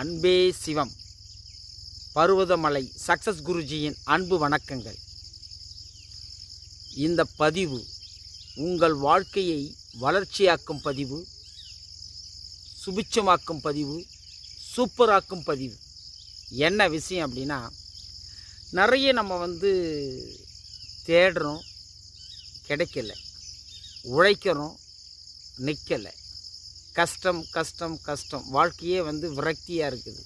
அன்பே சிவம். பருவதமலை சக்சஸ் குருஜியின் அன்பு வணக்கங்கள். இந்த பதிவு உங்கள் வாழ்க்கையை வளர்ச்சியாக்கும் பதிவு சுபிச்சமாக்கும் பதிவு சூப்பராக்கும் பதிவு. என்ன விஷயம் அப்படின்னா நிறைய நம்ம வந்து தேடுறோம் கிடைக்கல. உழைக்கிறோம் நிற்கலை கஷ்டம் கஷ்டம் கஷ்டம். வாழ்க்கையே வந்து விரக்தியாக இருக்குது.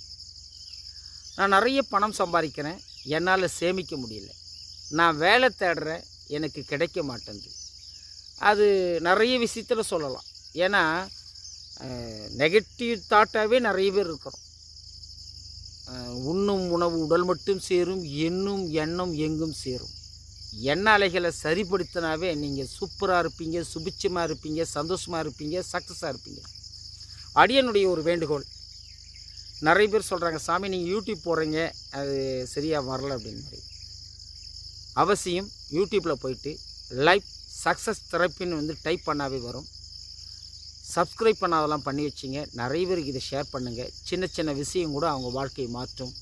நான் நிறைய பணம் சம்பாதிக்கிறேன். என்னால் சேமிக்க முடியல. நான் வேலை தேடுறேன் எனக்கு கிடைக்க மாட்டேங்குது. அது நிறைய விஷயத்தில் சொல்லலாம். ஏன்னா நெகட்டிவ் தாட்டாகவே நிறைய பேர் இருக்கிறோம். உண்ணும் உணவு உடல் மட்டும் சேரும் எண்ணும் எண்ணம் எங்கும் சேரும். எண்ண அலைகளை சரிப்படுத்தினாவே நீங்கள் சூப்பராக இருப்பீங்க சுபிச்சமாக இருப்பீங்க சந்தோஷமாக இருப்பீங்க சக்ஸஸாக இருப்பீங்க. அடியனுடைய ஒரு வேண்டுகோள். நிறைய பேர் சொல்கிறாங்க சாமி நீங்கள் யூடியூப் போடுறீங்க அது சரியாக வரல அப்படின்னு மாதிரி அவசியம் யூடியூப்பில் போயிட்டு லைஃப் சக்ஸஸ் தெரப்பின்னு வந்து டைப் பண்ணாவே வரும். சப்ஸ்கிரைப் பண்ணாதெல்லாம் பண்ணி வச்சிங்க. நிறைய பேருக்கு இதை ஷேர் பண்ணுங்கள் சின்ன சின்ன விஷயம் கூட அவங்க வாழ்க்கையை மாற்றும்.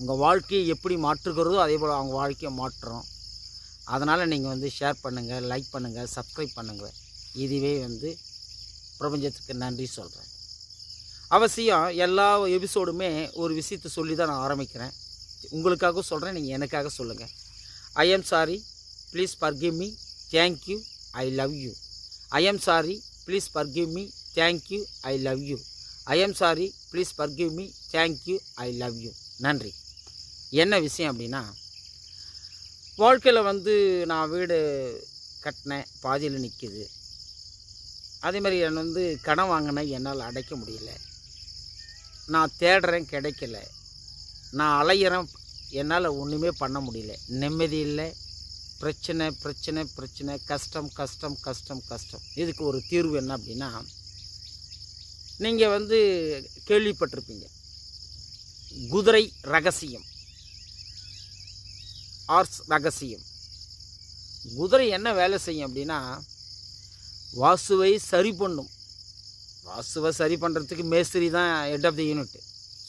உங்கள் வாழ்க்கையை எப்படி மாற்றுகிறதோ அதே போல் அவங்க வாழ்க்கையை மாற்றுறோம் அதனால் நீங்கள் வந்து ஷேர் பண்ணுங்கள் லைக் பண்ணுங்கள் சப்ஸ்கிரைப் பண்ணுங்கள் இதுவே வந்து பிரபஞ்சத்துக்கு நன்றி சொல்கிறேன் அவசியம் எல்லா எபிசோடுமே ஒரு விஷயத்தை சொல்லி தான் நான் ஆரம்பிக்கிறேன். உங்களுக்காக சொல்கிறேன் நீங்கள் எனக்காக சொல்லுங்கள் I am sorry please forgive me thank you I love you I am sorry please forgive me thank you I love you I am sorry please forgive me thank you I love you நன்றி. என்ன விஷயம் அப்படின்னா வாழ்க்கையில் வந்து நான் வீடு கட்டினேன் பாதியில் நிற்கிது அதே மாதிரி நான் வந்து கடன் வாங்கினேன் என்னால் அடைக்க முடியல. நான் தேடுறேன் கிடைக்கல. நான் அலையிறேன் என்னால் ஒன்றுமே பண்ண முடியல. நிம்மதி இல்லை. பிரச்சனை பிரச்சனை பிரச்சனை. கஷ்டம் கஷ்டம் கஷ்டம் கஷ்டம். இதுக்கு ஒரு தீர்வு என்ன அப்படின்னா நீங்கள் வந்து கேள்விப்பட்டிருப்பீங்க. குதிரை ரகசியம். ஆர்ஸ் ரகசியம். குதிரை என்ன வேலை செய்யும் அப்படின்னா வாசுவை சரி பண்ணும். வாசுவை சரி பண்ணுறதுக்கு மேஸ்திரி தான் ஹெட் ஆஃப் தி யூனிட்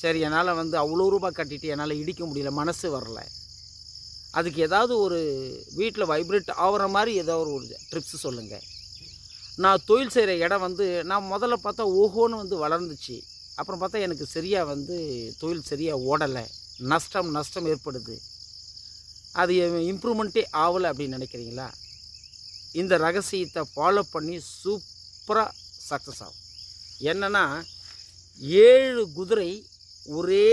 சரி என்னால் வந்து அவ்வளோ ரூபாய் கட்டிட்டு என்னால் இடிக்க முடியல மனசு வரல. அதுக்கு ஏதாவது ஒரு வீட்டில் வைப்ரேட் ஆகிற மாதிரி ஏதோ ஒரு ட்ரிப்ஸ் சொல்லுங்கள் நான் தொழில் செய்கிற இடம் வந்து நான் முதல்ல பார்த்தா ஓஹோன்னு வந்து வளர்ந்துச்சு. அப்புறம் பார்த்தா எனக்கு சரியாக வந்து தொழில் சரியாக ஓடலை. நஷ்டம் நஷ்டம் ஏற்படுது. அது இம்ப்ரூவ்மெண்ட்டே ஆகலை அப்படின்னு நினைக்கிறீங்களா? இந்த ரகசியத்தை ஃபாலோ பண்ணி சூப்பராக சக்ஸஸ் ஆகும். என்னென்னா ஏழு குதிரை ஒரே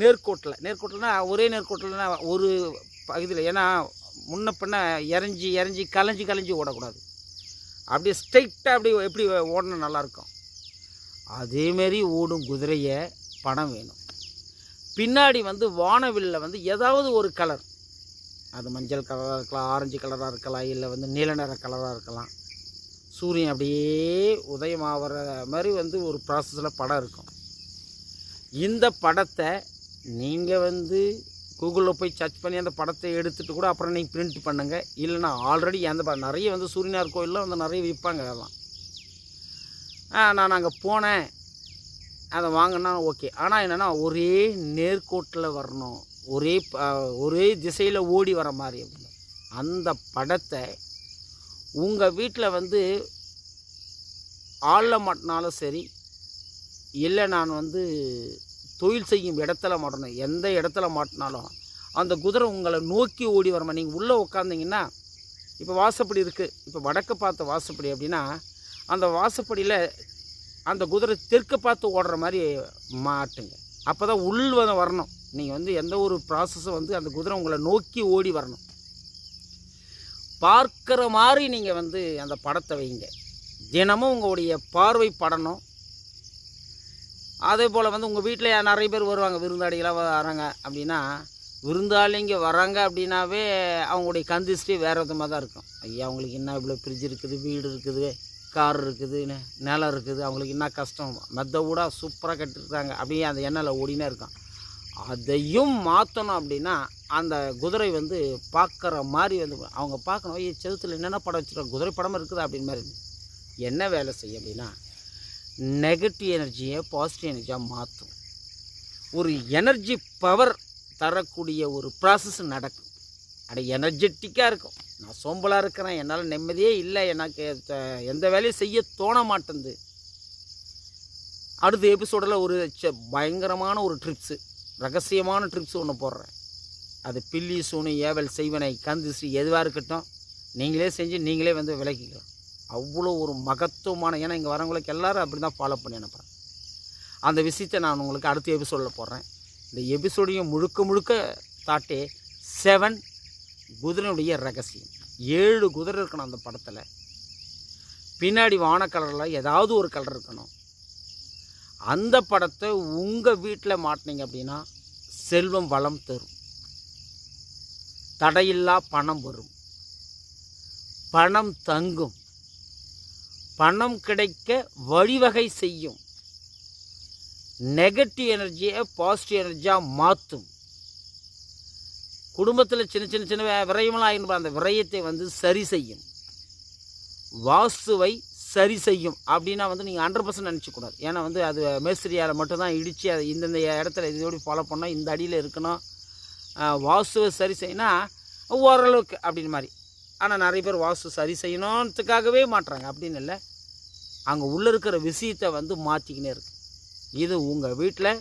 நேர்கோட்டில் நேர்கோட்டில்னா ஒரே நேர்கோட்டில்னா ஒரு பகுதியில் ஏன்னா முன்ன பின்ன இறஞ்சி இறஞ்சி கலைஞ்சி கலைஞ்சி ஓடக்கூடாது. அப்படியே ஸ்ட்ரைட்டாக அப்படி எப்படி ஓடினா நல்லாயிருக்கும் அதேமாரி ஓடும் குதிரையை பணம் வேணும். பின்னாடி வந்து வானவில்ல வந்து ஏதாவது ஒரு கலர் அது மஞ்சள் கலராக இருக்கலாம் ஆரஞ்சு கலராக இருக்கலாம் இல்லை வந்து நீல நிற கலராக இருக்கலாம். சூரியன் அப்படியே உதயமாகிற மாதிரி வந்து ஒரு ப்ராசஸில் படம் இருக்கும். இந்த படத்தை நீங்கள் வந்து கூகுளில் போய் சர்ச் பண்ணி அந்த படத்தை எடுத்துகிட்டு கூட அப்புறம் நீங்கள் பிரிண்ட் பண்ணுங்கள் இல்லைன்னா ஆல்ரெடி அந்த ப- நிறைய வந்து சூரியனார் கோயிலில் வந்து நிறைய விற்பாங்க அதெல்லாம். நான் அங்கே போனேன். அதை வாங்கினா ஓகே ஆனால் என்னென்னா ஒரே நேர்கோட்டில் வரணும். ஒரே ப- ஒரே திசையில் ஓடி வர மாதிரி அப்படின்னு அந்த படத்தை உங்கள் வீட்டில் வந்து ஆளில் மாட்டினாலும் சரி இல்லை நான் வந்து தொழில் செய்யும் இடத்துல மாட்டணும் எந்த இடத்துல மாட்டினாலும் அந்த குதிரை உங்களை நோக்கி ஓடி வரமா நீங்கள் உள்ளே உட்காந்திங்கன்னா இப்போ வாசப்படி இருக்குது இப்போ வடக்கு பார்த்த வாசப்படி அப்படின்னா அந்த வாசப்படியில் அந்த குதிரை தெற்கு பார்த்து ஓடுற மாதிரி மாட்டுங்க. அப்போ தான் உள் வந்து வரணும். நீங்கள் வந்து எந்த ஒரு ப்ராசஸும் வந்து அந்த குதிரை உங்களை நோக்கி ஓடி வரணும். பார்க்குற மாதிரி நீங்கள் வந்து அந்த படத்தை வைங்க. தினமும் உங்களுடைய பார்வை படணும். அதே போல் வந்து உங்கள் வீட்டில் நிறைய பேர் வருவாங்க விருந்தாளிகளாக வராங்க அப்படின்னா விருந்தாளிங்க வராங்க அப்படின்னாவே அவங்களுடைய கந்திஸ்ட்ரி வேறு விதமாக தான் இருக்கும். ஐயா அவங்களுக்கு என்ன இவ்வளோ ஃப்ரிட்ஜ் இருக்குது வீடு இருக்குது கார் இருக்குது நிலம் இருக்குது அவங்களுக்கு என்ன கஷ்டம்? மெத்த கூட சூப்பராக கட்டிருக்காங்க அப்படியே அந்த எண்ணெயில் ஓடினே இருக்கான். அதையும் மாற்றணும் அப்படின்னா அந்த குதிரை வந்து பார்க்குற மாதிரி வந்து அவங்க பார்க்கணும் ஏ செதுத்தில் என்னென்ன படம் வச்சுருக்கோம் குதிரை படம் இருக்குது? அப்படின்னு மாதிரி. என்ன வேலை செய்யும் அப்படின்னா நெகட்டிவ் எனர்ஜியை பாசிட்டிவ் எனர்ஜியாக மாற்றும். ஒரு எனர்ஜி பவர் தரக்கூடிய ஒரு ப்ராசஸ் நடக்கும். அது எனர்ஜெட்டிக்காக இருக்கும். நான் சோம்பலாக இருக்கிறேன். என்னால் நிம்மதியே இல்லை. எனக்கு எந்த வேலையும் செய்ய தோண மாட்டேங்குது. அடுத்த எபிசோடில் ஒரு ச- பயங்கரமான ஒரு ட்ரிப்ஸு ரகசியமான ட்ரிப்ஸ் ஒன்று போடுறேன். அது பில்லி சூனு ஏவல் செய்வனை கந்து ஸ்ரீ எதுவாக இருக்கட்டும் நீங்களே செஞ்சு நீங்களே வந்து விளக்கிக்கலாம். அவ்வளோ ஒரு மகத்துவமான ஏன்னா இங்கே வரவங்களுக்கு எல்லாரும் அப்படி தான் ஃபாலோ பண்ணி அனுப்புகிறேன் அந்த விஷயத்தை நான் உங்களுக்கு அடுத்த எபிசோடில் போடுறேன். இந்த எபிசோடையும் முழுக்க முழுக்க தாட்டே செவன் குதிரையுடைய ரகசியம். ஏழு குதிரை இருக்கணும் அந்த படத்தில். பின்னாடி வான கலரில் ஏதாவது ஒரு கலர் இருக்கணும். அந்த படத்தை உங்கள் வீட்டில் மாட்டினீங்க அப்படின்னா செல்வம் வளம் தரும். தடையில்லா பணம் வரும். பணம் தங்கும். பணம் கிடைக்க வழிவகை செய்யும். நெகட்டிவ் எனர்ஜியை பாசிட்டிவ் எனர்ஜியாக மாற்றும் குடும்பத்தில் சின்ன சின்ன சின்ன விரயமெல்லாம் ஆகிருப்பா அந்த விரயத்தை வந்து சரி செய்யும். வாஸ்துவை சரி செய்யும் அப்படின்னா வந்து நீங்கள் ஹண்ட்ரட் பர்சன்ட் நினச்சிக்கூடாது ஏன்னா வந்து அது மேஸ்திரியால் மட்டும்தான் இடித்து அதை இந்தந்த இடத்துல இதோடு ஃபாலோ பண்ணோம் இந்த அடியில் இருக்கணும். வாசுவை சரி செய்யினா ஓரளவுக்கு அப்படின்னு மாதிரி. ஆனால் நிறைய பேர் வாஸ்து சரி செய்யணுன்றதுக்காகவே மாட்டுறாங்க. அப்படின்னு இல்லை. அங்கே உள்ளே இருக்கிற விஷயத்தை வந்து மாற்றிக்கினே இருக்கு. இது உங்கள் வீட்டில்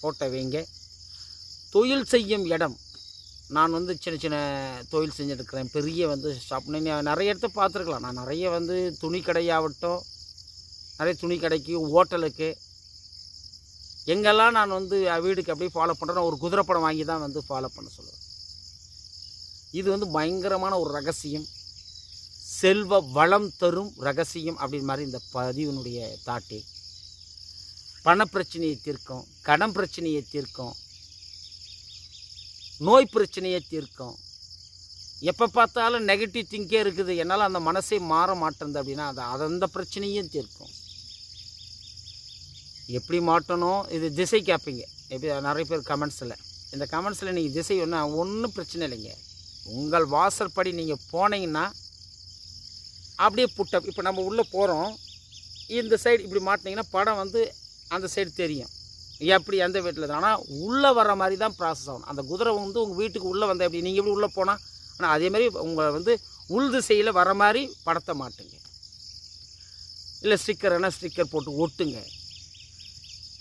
போட்ட வைங்க. தொழில் செய்யும் இடம். நான் வந்து சின்ன சின்ன தொழில் செஞ்சுருக்கிறேன் பெரிய வந்து ஷாப் நிறைய இடத்த பார்த்துருக்கலாம். நான் நிறைய வந்து துணி கடையாகட்டும் நிறைய துணி கடைக்கு ஹோட்டலுக்கு. எங்கெல்லாம் நான் வந்து வீடுக்கு அப்படியே ஃபாலோ பண்ணுறேன் ஒரு குதிரை படம் வாங்கி தான் வந்து ஃபாலோ பண்ண சொல்லுவேன். இது வந்து பயங்கரமான ஒரு ரகசியம். செல்வ வளம் தரும் ரகசியம் அப்படின்னு மாதிரி இந்த பதிவினுடைய தாட்டி. பணப்பிரச்சனையை தீர்க்கும் கடன் பிரச்சனையை தீர்க்கும் நோய் பிரச்சனையை தீர்க்கும். எப்போ பார்த்தாலும் நெகட்டிவ் திங்கே இருக்குது. என்னால் அந்த மனசே மாற மாட்டேங்குது அப்படின்னா அது அது அந்த பிரச்சனையும் தீர்க்கும். எப்படி மாட்டணும்? இது திசை கேட்பீங்க எப்படி நிறைய பேர் கமெண்ட்ஸில் இந்த கமெண்ட்ஸில் நீங்கள் திசை ஒன்று ஒன்றும் பிரச்சனை இல்லைங்க. உங்கள் வாசற்படி நீங்கள் போனீங்கன்னா அப்படியே புட்டப் இப்போ நம்ம உள்ளே போகிறோம் இந்த சைடு இப்படி மாட்டினீங்கன்னா படம் வந்து அந்த சைடு தெரியும். எப்படி எந்த வீட்டில் ஆனால் உள்ளே வர மாதிரி தான் ப்ராசஸ் ஆகணும். அந்த குதிரை வந்து உங்கள் வீட்டுக்கு உள்ளே வந்தால் எப்படி? நீங்கள் எப்படி உள்ளே போனால் ஆனால் அதே மாதிரி உங்களை வந்து உள் திசையில் வர மாதிரி படத்த மாட்டுங்க. இல்லை ஸ்டிக்கர்னா ஸ்டிக்கர் போட்டு ஒட்டுங்க.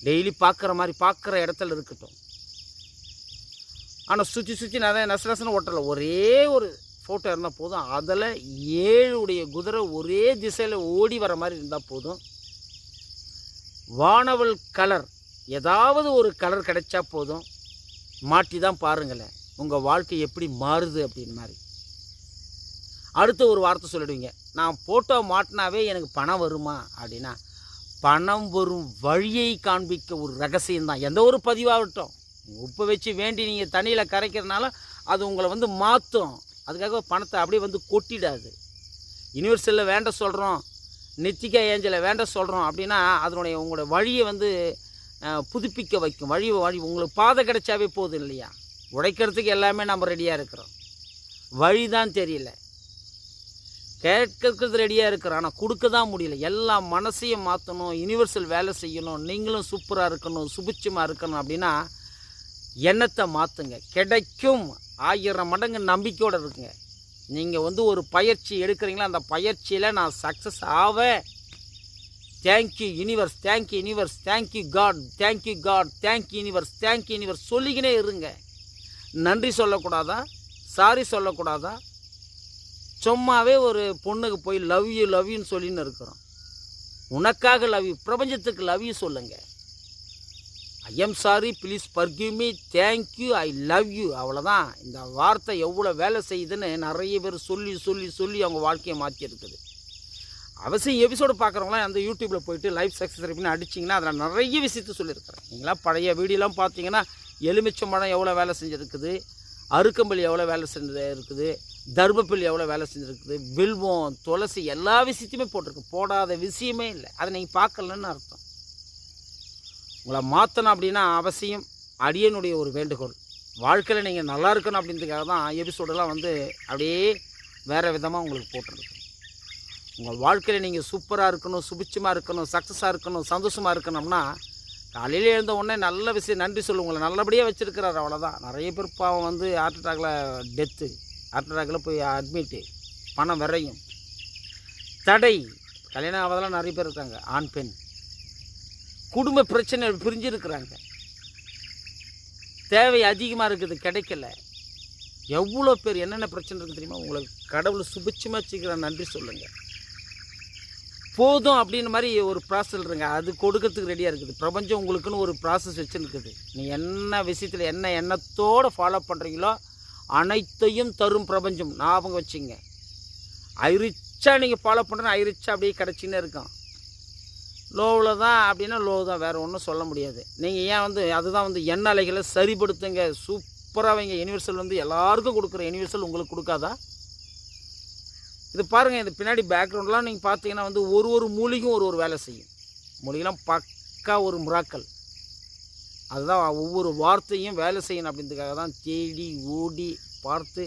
டெய்லி பார்க்குற மாதிரி பார்க்குற இடத்துல இருக்கட்டும். ஆனால் சுற்றி சுற்றி நிறைய நச நசன ஓட்டலை ஒரே ஒரு ஃபோட்டோ இருந்தால் போதும். அதில் ஏழுடைய குதிரை ஒரே திசையில் ஓடி வர மாதிரி இருந்தால் போதும். வானவல் கலர் ஏதாவது ஒரு கலர் கிடைச்சா போதும். மாட்டி தான் பாருங்களேன் உங்கள் வாழ்க்கை எப்படி மாறுது அப்படின்னு மாதிரி. அடுத்து ஒரு வார்த்தை சொல்லிடுவீங்க. நான் ஃபோட்டோ மாட்டினாவே எனக்கு பணம் வருமா அப்படின்னா பணம் வரும் வழியை காண்பிக்க ஒரு ரகசியம் தான் எந்த ஒரு பதிவாகட்டும். உப்பு வச்சு வேண்டி நீங்கள் தண்ணியில் கரைக்கிறதுனால அது உங்களை வந்து மாற்றும் அதுக்காக பணத்தை அப்படியே வந்து கொட்டிடாது. யூனிவர்சலில் வேண்ட சொல்கிறோம் நித்திகா ஏஞ்சலை வேண்ட சொல்கிறோம் அப்படின்னா அதனுடைய உங்களோட வழியை வந்து புதுப்பிக்க வைக்கும். வழி வழி உங்களுக்கு பாதை கிடைச்சாவே போதும் இல்லையா? உடைக்கிறதுக்கு எல்லாமே நம்ம ரெடியாக இருக்கிறோம். வழி தான் தெரியல. கேட்கறது ரெடியாக இருக்கிறோம். ஆனால் கொடுக்க தான் முடியல. எல்லா மனசையும் மாற்றணும் யூனிவர்சல் வேலை செய்யணும் நீங்களும் சூப்பராக இருக்கணும் சுபிட்சமாக இருக்கணும் அப்படின்னா எண்ணத்தை மாற்றுங்க கிடைக்கும். ஆயிரம் மடங்கு நம்பிக்கையோடு இருக்குங்க நீங்கள் வந்து ஒரு பயிற்சி எடுக்கிறீங்களா? அந்த பயிற்சியில் நான் சக்ஸஸ் ஆவேன். Thank you universe thank you universe thank you God thank you God thank you universe thank you universe சொல்லிக்கினே இருங்க. நன்றி சொல்லக்கூடாதா? சாரி சொல்லக்கூடாதா? சும்மாவே ஒரு பொண்ணுக்கு போய் லவ் யூ லவ் யூன்னு சொல்லின்னு இருக்கிறோம். உனக்காக லவ் யூ பிரபஞ்சத்துக்கு லவ் யூ சொல்லுங்க. I am sorry please forgive me thank you I love you அவ்வளோதான் இந்த வார்த்தை எவ்வளோ வேலை செய்யுதுன்னு நிறைய பேர் சொல்லி சொல்லி சொல்லி அவங்க வாழ்க்கையை மாற்றி இருக்குது அவசியம் எபிசோடு பார்க்குறவங்களாம் அந்த யூடியூப்பில் போயிட்டு லைஃப் சக்ஸஸ் ரெப்பின்னு அடிச்சிங்கன்னா அதில் நிறைய விஷயத்தை சொல்லியிருக்கிறேன் நீங்களாம் பழைய வீடியோலாம் பார்த்தீங்கன்னா எலுமிச்சம்பழம் எவ்வளோ வேலை செஞ்சுருக்குது அருக்கம்பள்ளி எவ்வளோ வேலை செஞ்சது இருக்குது தர்மப்புல் எவ்வளோ வேலை செஞ்சுருக்குது வில்வம் துளசி எல்லா விஷயத்தையுமே போட்டிருக்கு. போடாத விஷயமே இல்லை. அதை நீங்கள் பார்க்கலன்னு அர்த்தம். உங்களை மாற்றணும் அப்படின்னா அவசியம். அடியனுடைய ஒரு வேண்டுகோள். வாழ்க்கையில் நீங்கள் நல்லா இருக்கணும் அப்படின்றதுக்காக தான் எபிசோடெல்லாம் வந்து அப்படியே வேறு விதமாக உங்களுக்கு போட்டிருக்கு. உங்கள் வாழ்க்கையில் நீங்கள் சூப்பராக இருக்கணும் சுபிச்சமாக இருக்கணும் சக்ஸஸாக இருக்கணும் சந்தோஷமாக இருக்கணும்னா காலையில் எழுந்த உடனே நல்ல விஷயம் நன்றி சொல்லு உங்களை நல்லபடியாக வச்சுருக்கிறார் அவ்வளோதான் நிறைய பேர் பாவம் வந்து ஹார்ட் அட்டாக்ல டெத்து ஹார்ட் அட்டாக்ல போய் அட்மிட்டு பணம் விரையும். தடை. கல்யாணம் ஆவதெல்லாம் நிறைய பேர் இருக்காங்க ஆண் பெண். குடும்ப பிரச்சனை பிரிஞ்சிருக்கிறாங்க. தேவை அதிகமாக இருக்குது கிடைக்கல. எவ்வளோ பேர் என்னென்ன பிரச்சனை இருக்குது தெரியுமா? உங்களுக்கு கடவுள் சுபிச்சமாக வச்சுக்கிற நன்றி சொல்லுங்கள் போதும் அப்படின்னு மாதிரி ஒரு ப்ராசஸ் இருங்க. அது கொடுக்கறதுக்கு ரெடியாக இருக்குது. பிரபஞ்சம் உங்களுக்குன்னு ஒரு ப்ராசஸ் வச்சுருக்குது. நீ என்ன விஷயத்தில் என்ன எண்ணத்தோடு ஃபாலோ பண்ணுறீங்களோ அனைத்தையும் தரும் பிரபஞ்சம். ஞாபகம் வச்சுங்க. ஐரிச்சா நீங்கள் ஃபாலோ பண்ணுறேன் ஐரிச்சா அப்படியே கிடச்சின்னு இருக்கும். லோவில் தான் அப்படின்னா லோ தான். வேறு ஒன்றும் சொல்ல முடியாது. நீங்கள் ஏன் வந்து அதுதான் வந்து எண்ண அலைகளை சரிப்படுத்துங்க. சூப்பராக வைங்க. யூனிவர்சல் வந்து எல்லாருக்கும் கொடுக்குற யூனிவர்சல் உங்களுக்கு கொடுக்காதா? இது பாருங்கள் இது பின்னாடி பேக்ரவுண்ட்லாம் நீங்கள் பார்த்தீங்கன்னா வந்து ஒரு ஒரு மூலிகையும் ஒரு ஒரு வேலை செய்யும். மூலிகைலாம் பக்கா ஒரு முறாக்கள். அதுதான் ஒவ்வொரு வார்த்தையும் வேலை செய்யணும் அப்படின்றதுக்காக தான் தேடி ஓடி பார்த்து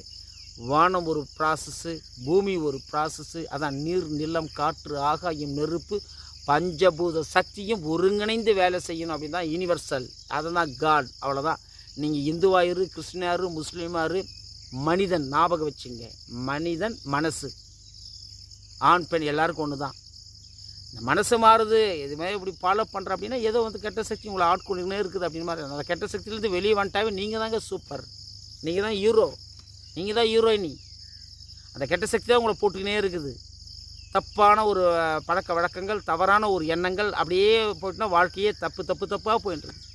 வானம் ஒரு ப்ராசஸ்ஸு பூமி ஒரு ப்ராசஸ்ஸு அதான் நீர் நிலம் காற்று ஆகாயம் நெருப்பு பஞ்சபூத சக்தியும் ஒருங்கிணைந்து வேலை செய்யணும் அப்படின்னு தான் யூனிவர்சல் அதுதான் காட் அவ்வளோதான் நீங்கள் இந்துவாயிரு கிறிஸ்டினாரு முஸ்லீமாரு மனிதன் ஞாபகம் வச்சுங்க. மனிதன் மனசு. ஆண் பெண் எல்லாருக்கும் ஒன்று தான் இந்த மனசு மாறுது இதுமாதிரி இப்படி ஃபாலோ பண்ணுற அப்படின்னா ஏதோ வந்து கெட்ட சக்தி உங்களை ஆட்கொண்டுனே இருக்குது அப்படின்னு மாதிரி அந்த கெட்ட சக்தியிலேருந்து வெளியே வந்துட்டாவே நீங்கள் தாங்க சூப்பர் நீங்கள் தான் ஹீரோ நீங்கள் தான் ஹீரோயினி அந்த கெட்ட சக்தி தான் உங்களை போட்டுக்கினே இருக்குது. தப்பான ஒரு பழக்க வழக்கங்கள் தவறான ஒரு எண்ணங்கள் அப்படியே போயிட்டுனா வாழ்க்கையே தப்பு தப்பு தப்பாக போயிட்டுருக்கு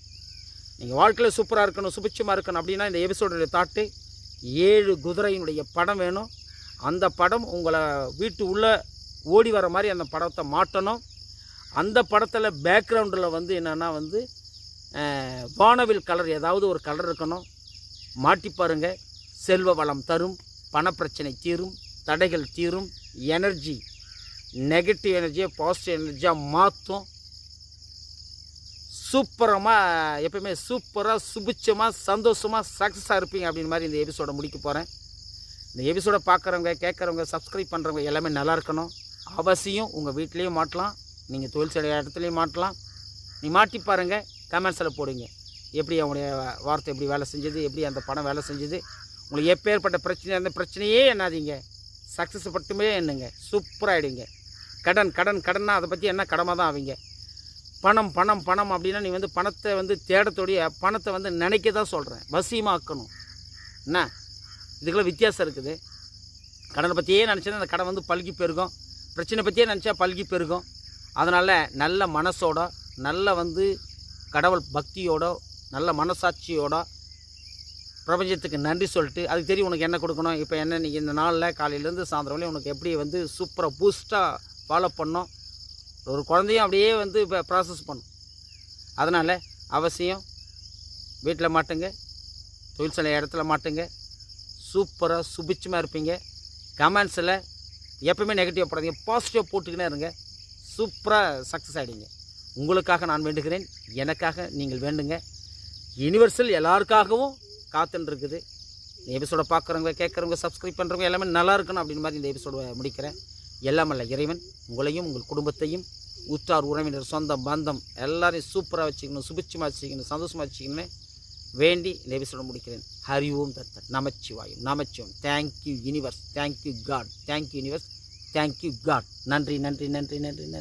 நீங்கள் வாழ்க்கையில் சூப்பராக இருக்கணும் சுபிட்சமாக இருக்கணும் அப்படின்னா இந்த எபிசோடுடைய தாட்டு ஏழு குதிரையினுடைய படம் வேணும். அந்த படம் உங்களை வீட்டு உள்ளே ஓடி வர மாதிரி அந்த படத்தை மாட்டணும். அந்த படத்தில் பேக்ரவுண்டில் வந்து என்னென்னா வந்து வானவில் கலர் ஏதாவது ஒரு கலர் இருக்கணும். மாட்டி பாருங்கள் செல்வ வளம் தரும் பணப்பிரச்சனை தீரும் தடைகள் தீரும் எனர்ஜி நெகட்டிவ் எனர்ஜியை பாசிட்டிவ் எனர்ஜியாக மாற்றும் சூப்பரமாக எப்பயுமே சூப்பராக சுபிச்சமாக சந்தோஷமாக சக்ஸஸாக இருப்பீங்க அப்படின்னு மாதிரி இந்த எபிசோடை முடிக்க போகிறேன் இந்த எபிசோடை பார்க்குறவங்க கேட்குறவங்க சப்ஸ்கிரைப் பண்ணுறவங்க எல்லாமே நல்லா இருக்கணும். அவசியம் உங்கள் வீட்லேயும் மாட்டலாம் நீங்கள் தொழில் செய்கிற இடத்துலையும் மாட்டலாம். நீ மாட்டி பாருங்கள் கமெண்ட்ஸில் போடுங்க. எப்படி அவனுடைய வார்த்தை எப்படி வேலை செஞ்சது எப்படி அந்த படம் வேலை செஞ்சது. உங்களுக்கு எப்பேற்பட்ட பிரச்சனை அந்த பிரச்சனையே என்னாதீங்க சக்ஸஸ் மட்டுமே என்னங்க சூப்பராகிடுங்க கடன் கடன் கடன்னா அதை பற்றி என்ன கடமை தான் ஆவீங்க பணம் பணம் பணம் அப்படின்னா நீ வந்து பணத்தை வந்து தேடத்தோடைய பணத்தை வந்து நினைக்க தான் சொல்கிறேன் வசியமாக்கணும். என்ன? இதுக்கெல்லாம் வித்தியாசம் இருக்குது. கடனை பற்றியே நினச்சேன்னா அந்த கடன் வந்து பல்கி பெருகும். பிரச்சனை பற்றியே நினச்சா பல்கி பெருகும். அதனால் நல்ல மனசோட நல்ல வந்து கடவுள் பக்தியோட நல்ல மனசாட்சியோட பிரபஞ்சத்துக்கு நன்றி சொல்லிட்டு அதுக்கு தெரியும் உனக்கு என்ன கொடுக்கணும் இப்போ என்ன நீ இந்த நாளில் காலையிலேருந்து சாயந்தரம் வரையும் உனக்கு எப்படி வந்து சூப்பராக பூஸ்ட்டாக ஃபாலோ பண்ணோம் ஒரு குழந்தையும் அப்படியே வந்து இப்போ ப்ராசஸ் பண்ணும். அதனால் அவசியம் வீட்டில் மாட்டுங்க தொழில் சில இடத்துல மாட்டுங்க. சூப்பராக சுபிச்சமாக இருப்பீங்க. கமெண்ட்ஸில் எப்பவுமே நெகட்டிவ் போடாதீங்க. பாசிட்டிவாக போட்டுக்கினே இருங்க. சூப்பராக சக்ஸஸ் ஆகிடுங்க உங்களுக்காக நான் வேண்டுகிறேன். எனக்காக நீங்கள் வேண்டுங்க. யுனிவர்சல் எல்லாருக்காகவும் காத்துன்னு இந்த எபிசோடை பார்க்குறவங்க கேட்குறவங்க சப்ஸ்கிரைப் பண்ணுறவங்க எல்லாமே நல்லா இருக்கணும் அப்படின்னு மாதிரி இந்த எபிசோட முடிக்கிறேன். எல்லாமல்ல இறைவன். உங்களையும் உங்கள் குடும்பத்தையும் உற்றார் உறவினர் சொந்தம் பந்தம் எல்லாரையும் சூப்பராக வச்சுக்கணும். சுபிச்சமாக வச்சுக்கணும். சந்தோஷமாக வச்சுக்கணும்னு வேண்டி இந்த முடிக்கிறேன். ஹரி ஓம் தத்த நமச்சிவாயும். நமச்சிவம் thank you universe thank you God thank you universe thank you God நன்றி நன்றி நன்றி நன்றி நன்றி.